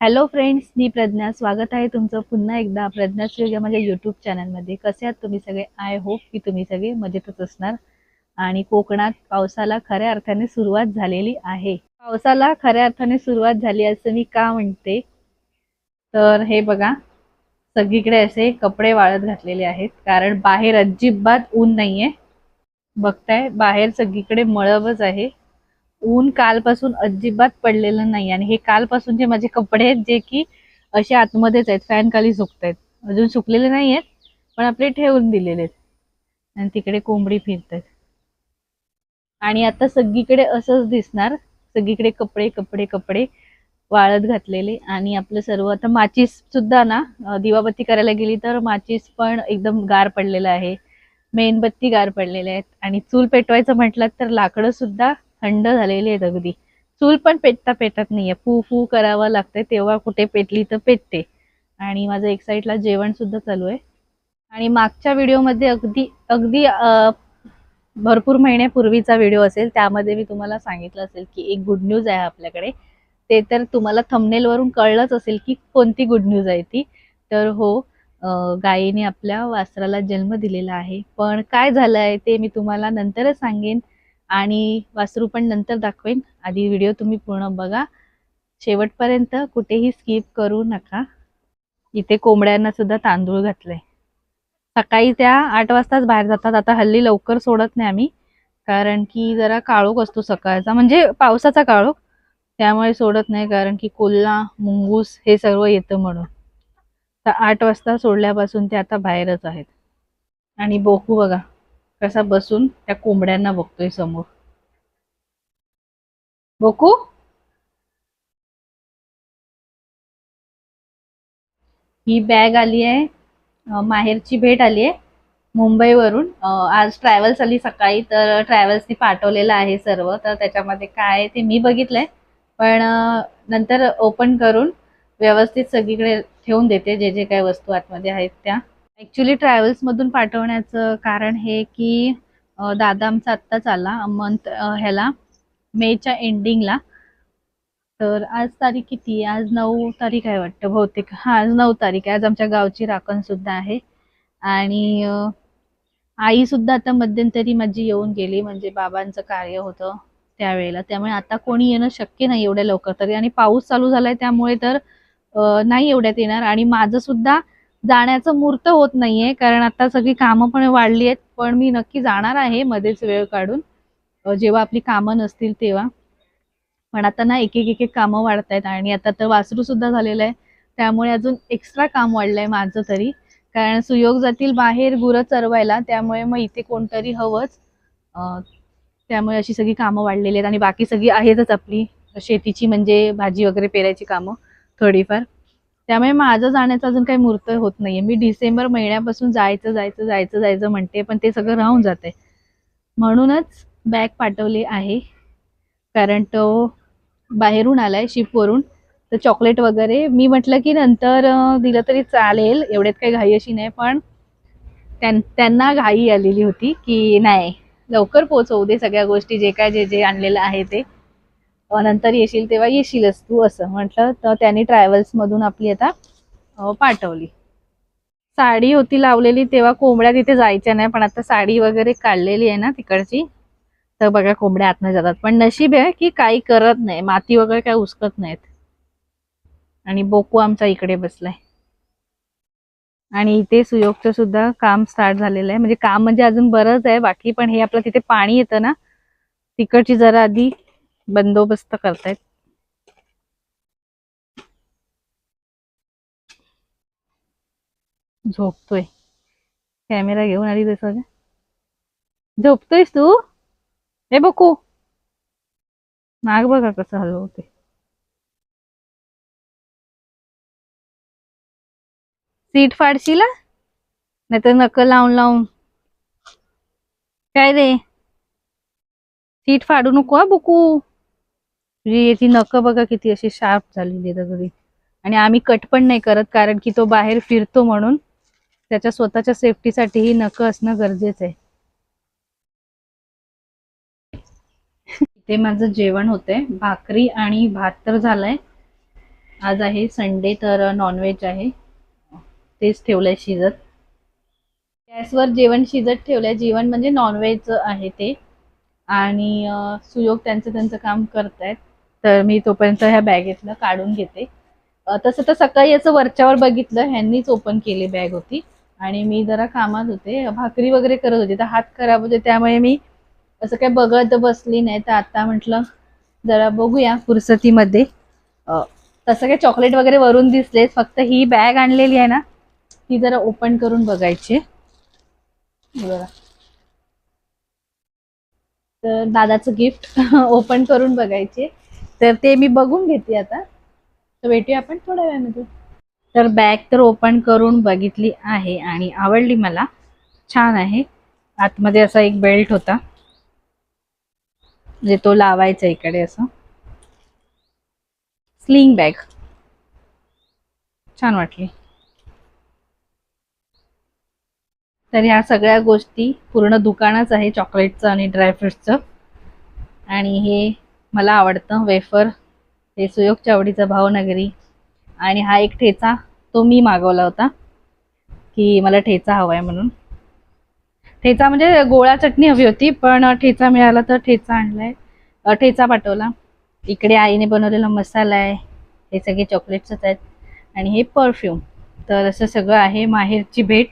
Hello friends मी प्रज्ञा. स्वागत आहे तुमचं पुन्हा एकदा प्रज्ञा या माझ्या यूट्यूब चॅनलमध्ये कसे आहात तुम्ही सगळे? आय होप की तुम्ही सगळे मजेतच असणार. आणि कोकणात पावसाला खऱ्या अर्थाने सुरुवात झालेली आहे. पावसाला खऱ्या अर्थाने सुरुवात झाली असं मी का म्हणते? तर हे बघा सगळीकडे असे कपडे वाळत घातलेले आहेत. कारण बाहेर अजिबात ऊन नाहीये. बघताय बाहेर सगळीकडे मळबच आहे. ऊन कालपासून अजिबात पडलेलं नाही. आणि हे कालपासून जे माझे कपडे आहेत जे की असे आतमध्येच आहेत फॅन खाली सुकत आहेत अजून सुकलेले नाही आहेत पण आपले ठेवून दिलेले आहेत. आणि तिकडे कोंबडी फिरत आहेत आणि आता सगळीकडे असंच दिसणार. सगळीकडे कपडे कपडे कपडे वाळत घातलेले. आणि आपलं सर्व आता माचीस सुद्धा ना दिवाबत्ती करायला गेली तर माचीस पण एकदम गार पडलेलं आहे. मेणबत्ती गार पडलेल्या आहेत. आणि चूल पेटवायचं म्हटलं तर लाकडं सुद्धा थंड झालेली आहेत अगदी. चूल पण पेटता पेटत नाहीये. फू फू करावं लागतंय. तेव्हा कुठे पेटली तर पेटते. आणि माझं एक साईडला जेवण सुद्धा चालू आहे. आणि मागच्या व्हिडिओमध्ये अगदी अगदी भरपूर महिन्यापूर्वीचा व्हिडिओ असेल त्यामध्ये मी तुम्हाला सांगितलं असेल की एक गुड न्यूज आहे आपल्याकडे. ते तर तुम्हाला thumbnail वरून कळलंच असेल की कोणती गुड न्यूज आहे ती. तर हो गायीने आपल्या वासराला जन्म दिलेला आहे. पण काय झालं आहे ते मी तुम्हाला नंतरच सांगेन. आणि वासरू पण नंतर दाखवेन. आधी व्हिडिओ तुम्ही पूर्ण बघा. शेवटपर्यंत कुठेही स्किप करू नका. इथे कोंबड्यांना सुद्धा तांदूळ घातले सकाळी त्या आठ वाजताच बाहेर जातात. आता हल्ली लवकर सोडत नाही आम्ही. कारण की जरा काळोख असतो सकाळचा. म्हणजे पावसाचा काळोख. त्यामुळे सोडत नाही. कारण की कोल्हा मुंगूस हे सर्व येतं म्हणून. तर आठ वाजता सोडल्यापासून ते आता बाहेरच आहेत. आणि बोकू बघा. कसा बसून त्या कोंबड्यांना बघतोय समोर. बोकू ही बॅग आली आहे. माहेरची भेट आली आहे. मुंबईवरून. आज ट्रॅव्हल्स आली सकाळी तर ट्रॅव्हल्सनी पाठवलेलं आहे सर्व. तर त्याच्यामध्ये काय आहे ते मी बघितलंय. पण नंतर ओपन करून व्यवस्थित सगळीकडे ठेवून देते. जे जे काही वस्तू आतमध्ये आहेत त्या. ॲक्च्युली ट्रॅव्हल्समधून पाठवण्याचं कारण हे की दादा आमचा आत्ताच आला मंथ ह्याला मेच्या एंडिंगला तर आज तारीख किती आहे? आज नऊ तारीख आहे वाटतं बहुतेक. हा आज नऊ तारीख आहे. आज आमच्या गावची राखण सुद्धा आहे. आणि आईसुद्धा आई सुद्धा आता मध्यंतरी माझी येऊन गेली म्हणजे बाबांचं कार्य होतं त्यावेळेला. त्यामुळे आता कोणी येणं शक्य नाही एवढ्या लवकर तरी. आणि पाऊस चालू झालाय त्यामुळे तर नाही एवढ्यात येणार. आणि माझं सुद्धा जाण्याचं मुहूर्त होत नाहीये. कारण आता सगळी कामं पण वाढली आहेत. पण मी नक्की जाणार आहे मध्येच वेळ काढून. जेव्हा आपली कामं नसतील तेव्हा. पण आता ना एक एक एक एक कामं वाढत आहेत आणि आता तर वासरू सुद्धा झालेलं आहे. त्यामुळे अजून एक्स्ट्रा काम वाढलंय माझं तरी. कारण सुयोग जातील बाहेर गुरं चरवायला. त्यामुळे मग इथे कोणतरी हवंच. त्यामुळे अशी सगळी कामं वाढलेली आहेत. आणि बाकी सगळी आहेतच आपली. शेतीची म्हणजे भाजी वगैरे पेरायची कामं थोडीफार. त्यामुळे माझं जाण्याचं अजून काही मुहूर्त होत नाहीये. मी डिसेंबर महिन्यापासून जायचं जायचं जायचं जायचं म्हणते पण ते सगळं राहून जाते म्हणूनच बॅग पाठवली आहे. कारण तो बाहेरून आलाय शिपवरून. तर चॉकलेट वगैरे. मी म्हटलं की नंतर दिलं तरी चालेल. एवढ्यात काही घाई अशी नाही पण त्यां त्यांना घाई आलेली होती की नाही. लवकर पोचवू दे सगळ्या गोष्टी जे काय जे जे आणलेलं आहे ते. नंतर येशील तेव्हा येशीलच तू असं. म्हटलं तर त्यांनी ट्रॅव्हल्समधून आपली आता पाठवली. साडी होती लावलेली तेव्हा कोंबड्या तिथे जायच्या नाही पण आता साडी वगैरे काढलेली आहे ना तिकडची. तर बघा कोंबड्या आतनं जातात. पण नशीब आहे की काही करत नाही. माती वगैरे काही उचकत नाहीत. आणि बोकू आमचा इकडे बसलाय. आणि इथे सुयोगचं सुद्धा काम स्टार्ट झालेलं आहे. म्हणजे काम म्हणजे अजून बरंच आहे. बाकी पण हे आपलं तिथे पाणी येतं ना तिकडची जरा आधी बंदोबस्त करतायत. झोपतोय. कॅमेरा घेऊन आली तसं झोपतोयस तू? हे बघू. नाग बघा कसं हलवते सीट फाडशील? नाहीतर नक लावून लावून. काय रे? सीट फाडू नको हा बुकू म्हणजे याची नख बघा किती अशी शार्प झालेली आहे अगदी. आणि आम्ही कट पण नाही करत कारण की तो बाहेर फिरतो म्हणून त्याच्या स्वतःच्या सेफ्टीसाठी ही नख असणं गरजेचं आहे. ते माझं जेवण होतंय. भाकरी आणि भात तर झालंय. आज आहे संडे तर नॉनव्हेज आहे. तेच ठेवलंय शिजत. गॅसवर जेवण शिजत ठेवलंय. जेवण म्हणजे नॉनव्हेज आहे ते. आणि सुयोग त्यांचं त्यांचं काम करतायत. तर मी तोपर्यंत ह्या बॅगेतलं काढून घेते. तसं तर सकाळी याचं वरच्यावर बघितलं ह्यांनीच ओपन केली बॅग होती. आणि मी जरा कामात होते भाकरी वगैरे करत होते. तर हात खराब होते त्यामुळे मी असं काही बघत बसली नाही. तर आता म्हटलं जरा बघूया फुरसतीमध्ये. तसं काय चॉकलेट वगैरे वरून दिसलेच फक्त ही बॅग आणलेली आहे ना ती जरा ओपन करून बघायची बघा. तर दादाचं गिफ्ट ओपन करून बघायचे तर ते मी बघून घेते आता. तर भेटूया आपण थोड्या वेळामध्ये तर बॅग तर ओपन करून बघितली आहे आणि आवडली मला. छान आहे. आतमध्ये असा एक बेल्ट होता. म्हणजे तो लावायचा इकडे असं. स्लिंग बॅग छान वाटली. तर ह्या सगळ्या गोष्टी पूर्ण दुकानच आहे चॉकलेटचं आणि ड्रायफ्रुट्सचं आणि हे मला आवडतं वेफर. हे सुयोग चावडीचा भावनगरी आणि हा एक ठेचा तो मी मागवला होता की मला ठेचा हवा आहे म्हणून. ठेचा म्हणजे गोळा चटणी हवी होती पण ठेचा मिळाला तर ठेचा आणलाय. ठेचा पाठवला. इकडे आईने बनवलेला मसाला आहे. हे सगळे चॉकलेट्सच आहेत. आणि हे परफ्यूम. तर असं सगळं आहे माहेरची भेट.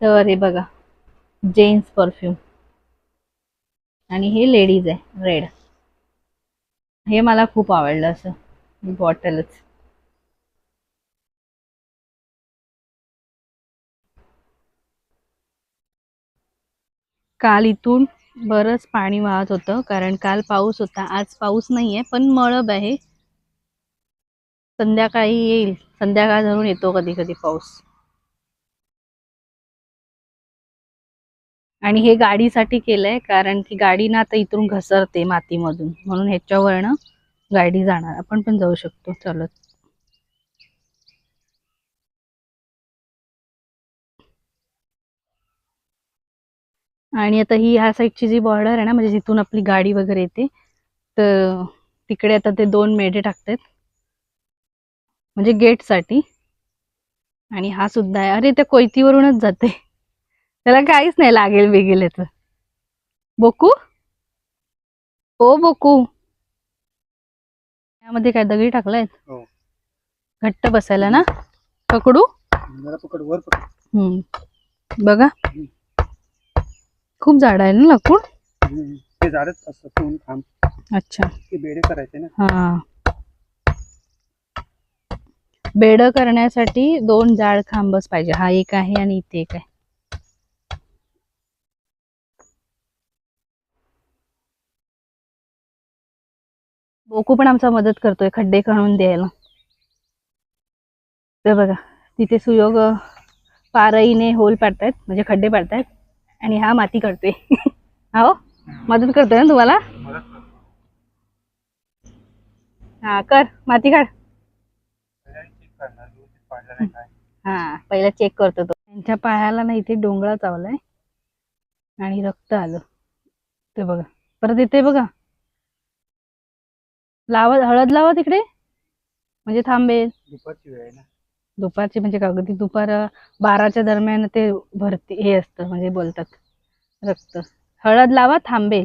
तर हे बघा जेन्स परफ्यूम. आणि हे लेडीज आहे रेड हे मला खूप आवडलं असं बॉटलच काल इथून बरंच पाणी वाहत होतं कारण काल पाऊस होता. आज पाऊस नाहीये पण मळब आहे. संध्याकाळी येईल. संध्याकाळ धरून येतो कधी कधी पाऊस. आणि हे गाडीसाठी केलंय कारण की गाडी ना आता इथून घसरते मातीमधून. म्हणून ह्याच्यावरनं गाडी जाणार. आपण पण जाऊ शकतो. चलत. आणि आता ही ह्या साईडची जी बॉर्डर आहे ना म्हणजे जिथून आपली गाडी वगैरे येते तर तिकडे आता ते दोन मेढे टाकतात म्हणजे गेटसाठी. आणि हा सुद्धा आहे. अरे त्या कोयतीवरूनच जाते. त्याला काहीच नाही लागेल बिगेल याचं बोकू? ओ बोकू. यामध्ये काय दगडी टाकलाय हो. घट्ट बसायला ना? पकडू? वर पकड. हम्म. बघा. खूप झाड आहे ना लाकूड. ते झाडच अच्छा. बेडे करायचे ना. हा. बेड करण्यासाठी दोन जाड खांबच पाहिजे. हा एक आहे आणि इथे एक आहे. बोकू पण आमचा मदत करतोय खड्डे खणून द्यायला. ते बघा तिथे सुयोग पारईने होल पाडतायत म्हणजे खड्डे पाडतायत आणि हा माती काढतोय हो मदत करतोय ना तुम्हाला? हा कर माती काढ. हा पहिला चेक करतो तो. त्यांच्या पायाला ना इथे डोंगळा चावलाय आणि रक्त आलं. ते बघा परत इथे बघा. लावा हळद लावा तिकडे. म्हणजे थांबेल दुपारची वेळ आहे ना. दुपारची म्हणजे का अगदी दुपार बाराच्या दरम्यान ते भरती हे असतं म्हणजे बोलतात रक्त. हळद लावा थांबेल.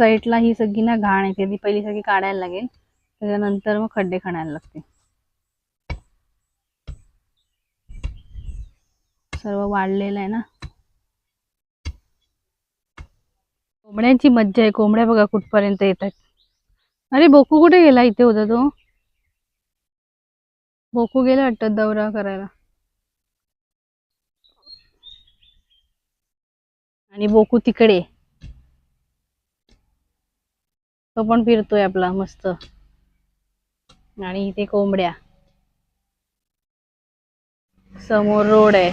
साईडला ही सगळी ना घाण येते ती पहिली सगळी काढायला लागेल. त्याच्यानंतर मग खड्डे खणायला लागते. सर्व वाढलेलं आहे ना. कोंबड्यांची मज्जा आहे. कोंबड्या बघा कुठपर्यंत येतात. अरे बोकू कुठे गेला इथे होता तो? बोकू गेला वाटतं दौरा करायला. आणि बोकू तिकडे. तो पण फिरतोय आपला मस्त. आणि इथे कोंबड्या. समोर रोड आहे.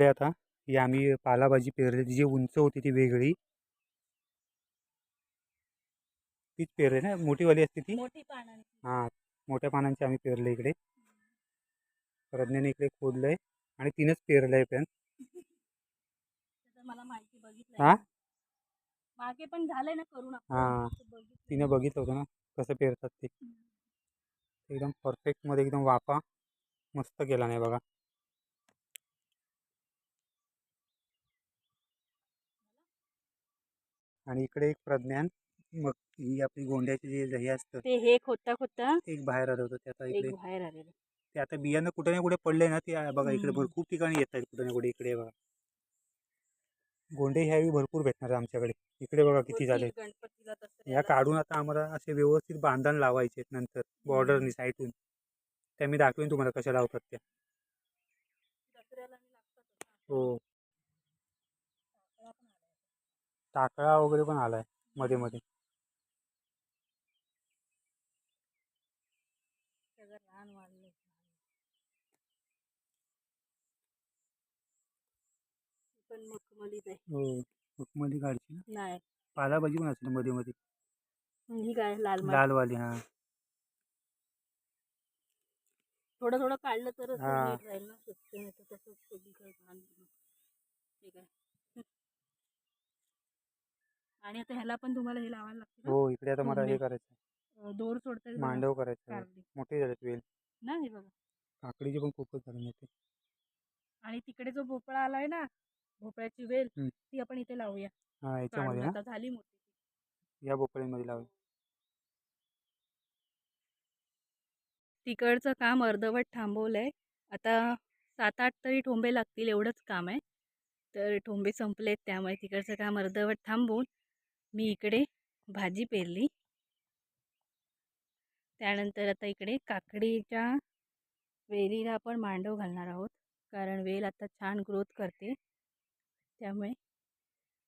इकडे आता ही आम्ही पालाभाजी पेरली. जी उंच होती ती वेगळी. तीच पेरली ना? मोठीवाली असते ती? हां मोठ्या पानांची आम्ही पेरले इकडे. प्रज्ञाने इकडे खोदलंय आणि तिनंच पेरलंय पण. हा? मागे पण झालंय ना करून हां. तिनं बघितलं होतं ना कसं पेरतात ते. एकदम परफेक्टमध्ये एकदम वाफा मस्त केला नाही बघा. आणि इकडे एक प्रज्ञान मग ही आपली गोंड्याची जे हे असतं ते हे खोदता खोदता एक बाहेर आलं होतं ते आता एक इकडे. बाहेर आलेलं. ते आता बियाणं कुठे ना कुठे पडले ना ते बघा इकडे हम्म. भरपूर ठिकाणी येत आहेत कुठे ना कुठे इकडे बघा. गोंडे ह्यावेळी भरपूर भेटणार आहे आमच्याकडे. इकडे बघा किती झाले गणपतीला ह्या काढून आता आम्हाला असे व्यवस्थित बांधण लावायचे आहेत नंतर बॉर्डरनी साईडून. त्या मी दाखवेन तुम्हाला कशा लावतात त्या. हो. टाकळा वगैरे पण आलाय मध्ये मध्ये. वाढले पण मखमलीच आहे. हो मध्ये काढची ना? नाही. पालाभाजी पण असते मध्ये मध्ये. ही काय लाल माठ. लालवाली हा. थोडं थोडं काढलं तर हा. नीट राहील ना? स्वच्छ नाही तर तसंच सगळीकडे घाण ठीक आहे. आणि आता ह्याला पण तुम्हाला हे लावायला लागतं? हो. इकडे आता मला हे. करायचं अं, दोर सोडतात मांडव करायचं. कारली. मोठे झालेत वेल. ना हे बघा. काकडीचे पण खूपच झाले मोठे. आणि तिकडे जो भोपळा आलाय ना भोपळ्याची वेल हम्म. ती आपण इथे लावूया. हा याच्यामध्ये काढून ना? आता झाली मोठी या भोपळीमध्ये लावू तिकडचं काम अर्धवट थांबवलंय. आता सात आठ तरी ठोंबे लागतील एवढंच काम आहे. तर ठोंबे संपलेत त्यामुळे तिकडचं काम अर्धवट थांबवून मी इकडे भाजी पेरली. त्यानंतर आता इकडे काकडीच्या वेलीला आपण मांडव घालणार आहोत. कारण वेल आता छान ग्रोथ करते. त्यामुळे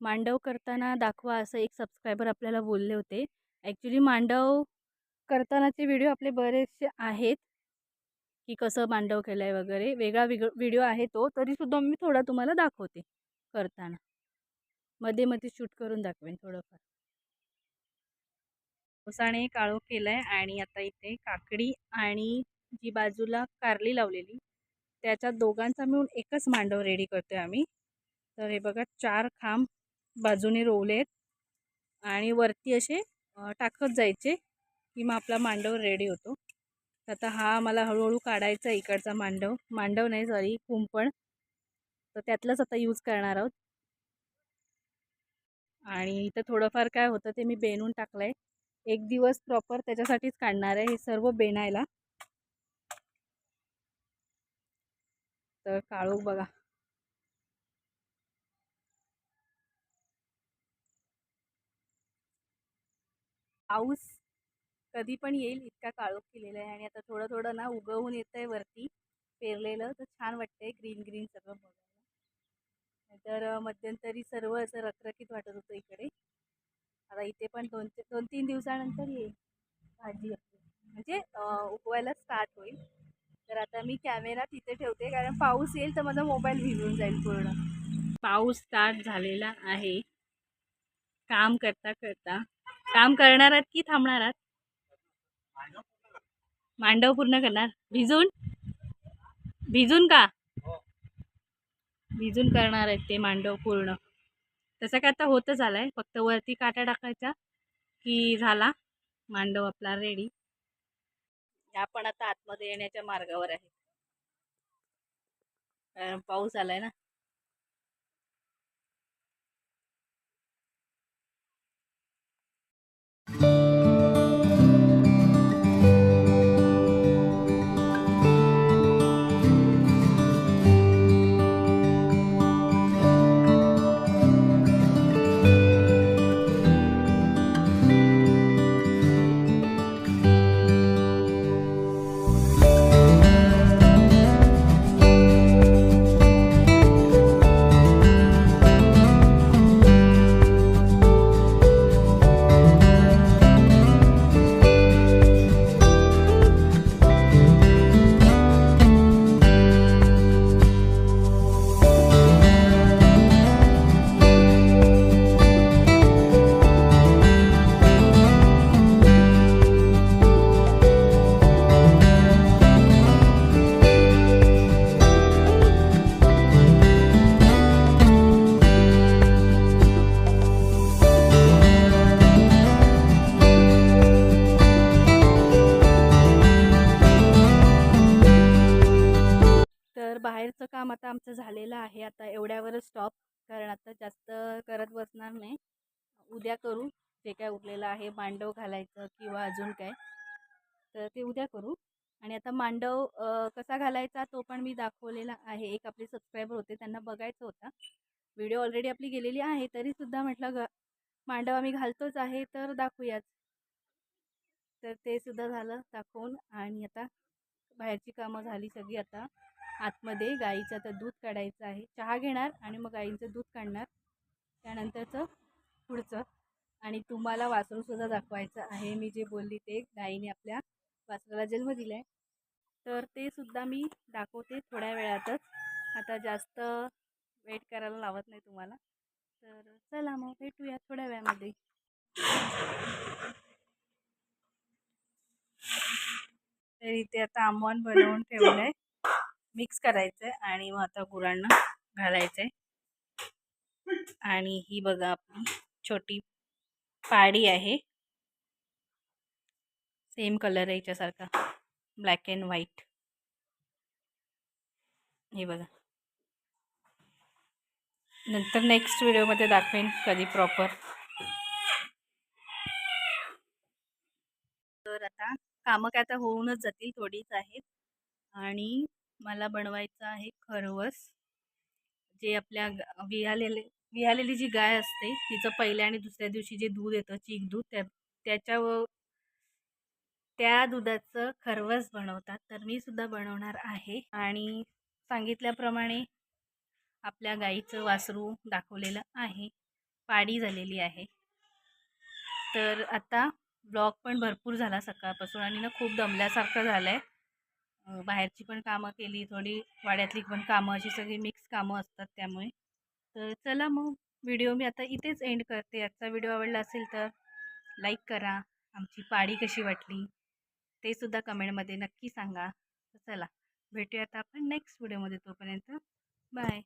मांडव करताना दाखवा असं एक सबस्क्रायबर आपल्याला बोलले होते. ॲक्च्युली मांडव करतानाचे व्हिडिओ आपले बरेचसे आहेत. की कसं मांडव केलं आहे वगैरे. वेगळा विग व्हिडिओ आहे तो. तरीसुद्धा मी थोडा तुम्हाला दाखवते करताना. मध्ये मध्ये शूट करून दाखवेन थोडंफार. उसाने काळो केला आहे आणि आता इथे काकडी आणि जी बाजूला कारली लावलेली त्याच्या दोघांचा मिळून एकच मांडव रेडी करतोय आम्ही. तर हे बघा चार खांब बाजूने रोवले आहेत आणि वरती असे टाकत जायचे की मग आपला मांडव रेडी होतो. तर आता हा मला हळूहळू काढायचा आहे इकडचा मांडव. मांडव नाही सॉरी कुंपण तर त्यातलंच आता यूज करणार आहोत. आणि इथं थोडंफार काय होतं ते मी बेनून टाकलं आहे एक दिवस प्रॉपर त्याच्यासाठीच काढणार आहे हे सर्व बेनायला तर काळोख बघा. पाऊस कधी पण येईल इतका काळोख केलेला आहे आणि आता थोडं थोडं ना उगवून येत आहे वरती पेरलेलं. तर छान वाटतंय ग्रीन ग्रीन सगळं बघायला तर मध्यंतरी सर्व असं रखरखीत वाटत होतं इकडे. आता इथे पण दोन ते दोन तीन दिवसानंतर येईल भाजी आपली. म्हणजे उगवायला स्टार्ट होईल. तर आता मी कॅमेरा तिथे ठेवते कारण पाऊस येईल तर माझा मोबाईल भिजून जाईल पूर्ण. पाऊस स्टार्ट झालेला आहे. काम करता करता. काम करणार आहात की थांबणार आहात? मांडव पूर्ण करणार. भिजून? भिजून का? भिजून करणार आहेत ते मांडव पूर्ण. तसं काय आता होतच आहे फक्त वरती काटा टाकायचा की झाला मांडव आपला रेडी ह्या पण आता आतमध्ये येण्याच्या मार्गावर आहे. कारण पाऊस आलाय ना. काम आता आमचं झालेलं आहे. आता एवढ्यावरच स्टॉप कारण आता जास्त करत बसणार नाही. उद्या करू. जे काय उरलेलं आहे मांडव घालायचं किंवा अजून काय तर ते उद्या करू. आणि आता मांडव कसा घालायचा तो पण मी दाखवलेला आहे. एक आपले सबस्क्रायबर होते त्यांना बघायचं होता. व्हिडिओ ऑलरेडी आपली गेलेली आहे तरीसुद्धा म्हटलं ग मांडव आम्ही घालतोच आहे तर दाखवूयाच. तर ते सुद्धा झालं दाखवून. आणि आता बाहेरची कामं झाली सगळी आता. आतमध्ये गाईचं आता दूध काढायचं आहे. चहा घेणार आणि मग गाईचं दूध काढणार. त्यानंतरचं पुढचं आणि तुम्हाला वासरूसुद्धा दाखवायचं आहे. मी जे बोलली ते गाईने आपल्या वासराला जन्म दिला आहे तर ते सुद्धा मी दाखवते थोड्या वेळातच. आता जास्त वेट करायला लावत नाही तुम्हाला. तर चला मग भेटूया थोड्या वेळामध्ये. तर इथे आता आंबवण बनवून ठेवलं आहे मिक्स करायचं आहे आणि मग आता गुरांना घालायचं आहे आणि ही बघा आपली छोटी पाडी आहे. सेम कलर आहे याच्यासारखा ब्लॅक अँड व्हाईट. हे बघा. नंतर नेक्स्ट व्हिडिओमध्ये दाखवेन कधी प्रॉपर. तर आता कामं काय आता होऊनच जातील थोडीच आहेत. आणि मला बनवायचं आहे खरवस. जे आपल्या विहालेले विहालेली जी गाय असते तिचं पहिल्या आणि दुसऱ्या दिवशी जे दूध येतं चीक दूध त्या त्याच्यावर त्या दुधाचं खरवस बनवतात. तर मी सुद्धा बनवणार आहे. आणि सांगितल्याप्रमाणे आपल्या गाईचं वासरू दाखवलेलं आहे. पाडी झालेली आहे. तर आता ब्लॉग पण भरपूर झाला सकाळपासून आणि ना खूप दमल्यासारखं झालं आहे बाहेरची पण कामं केली थोडी वाड्यातली पण कामं अशी सगळी मिक्स कामं असतात त्यामुळे. तर चला मग व्हिडिओ मी आता इथेच एंड करते. आजचा व्हिडिओ आवडला असेल तर लाईक करा. आमची पाळी कशी वाटली ते सुद्धा कमेंटमध्ये नक्की सांगा. तर चला भेटूयात आपण नेक्स्ट व्हिडिओमध्ये तोपर्यंत. बाय